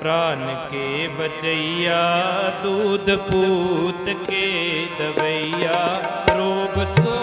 ਪ੍ਰਾਨ ਕੇ ਬਚਈਆ ਦੂਧ ਪੂਤ ਕੇ ਦਵਈਆ ਰੋਬ ਸੋ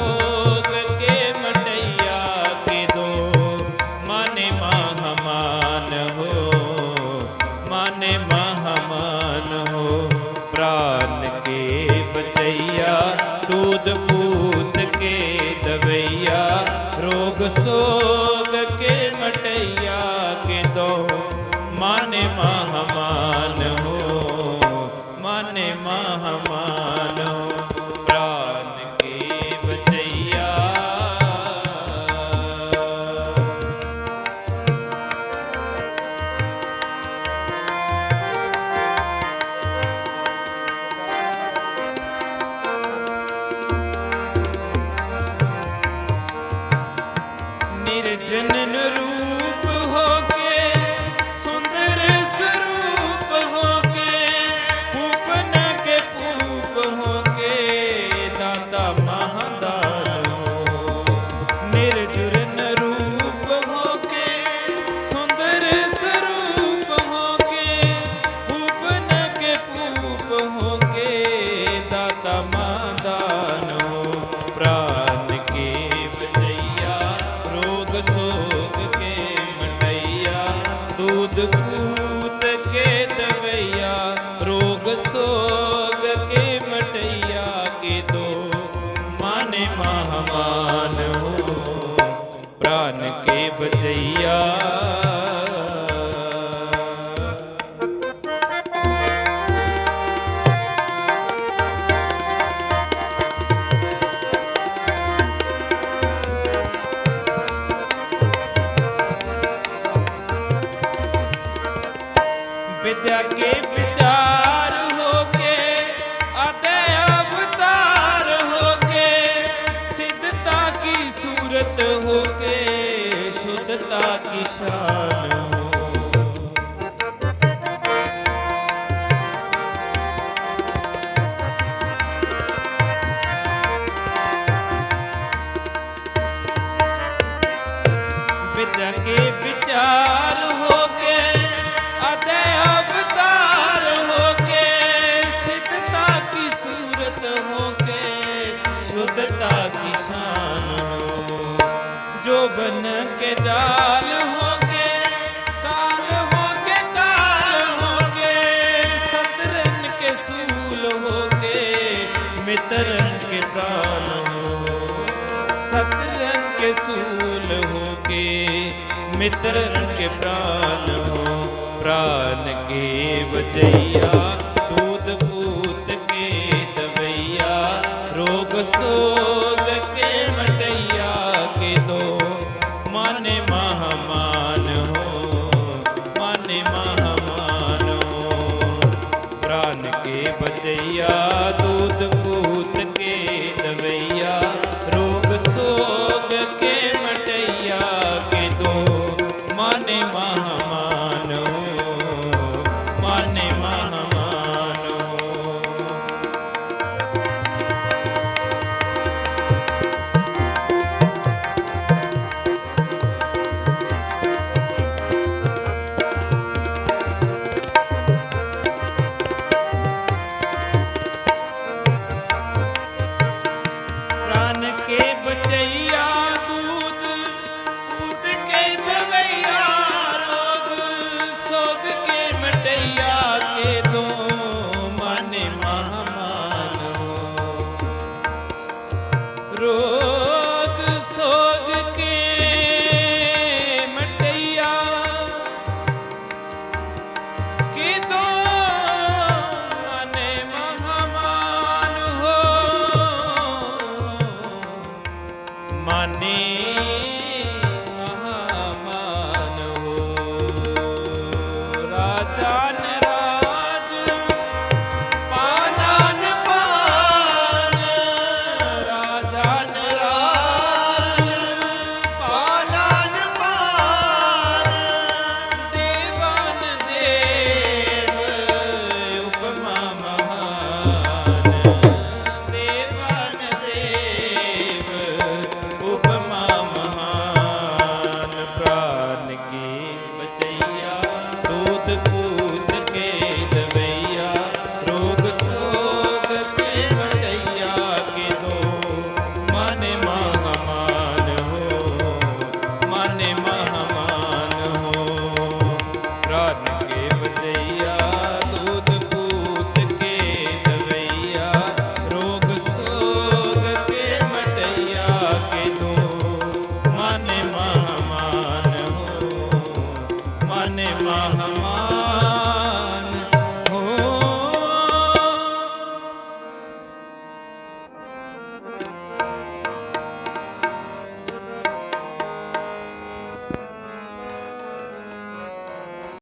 त्यागे विचार होके अदे अवतार होके सिद्धता की सूरत होके शुद्धता की शान ਕੇ ਜਾਲ ਹੋ ਕੇ, ਤਾਰ ਹੋ ਕੇ ਤਾਰ ਹੋ ਕੇ ਸਤਰਨ ਕੇ ਸੂਲ ਹੋ ਕੇ ਮਿਤਰਨ ਕੇ ਪ੍ਰਾਨ ਹੋ ਸਤਰਨ ਕੇ ਸੂਲ ਹੋ ਕੇ ਮਿਤਰਨ ਕੇ ਪ੍ਰਾਨ ਹੋ, ਪ੍ਰਾਨ ਕੇ ਬਚਈਆ ਰੋਗ ਸੋਗ ਕੇ ਮਟਿਆ ਕਿਦੋਂ ਮਨੇ ਮਹਮਾਨ ਹੋ? ਮਾਨੀ ਮਹਮਾਨ ਹੋ। ਰਾਜਾ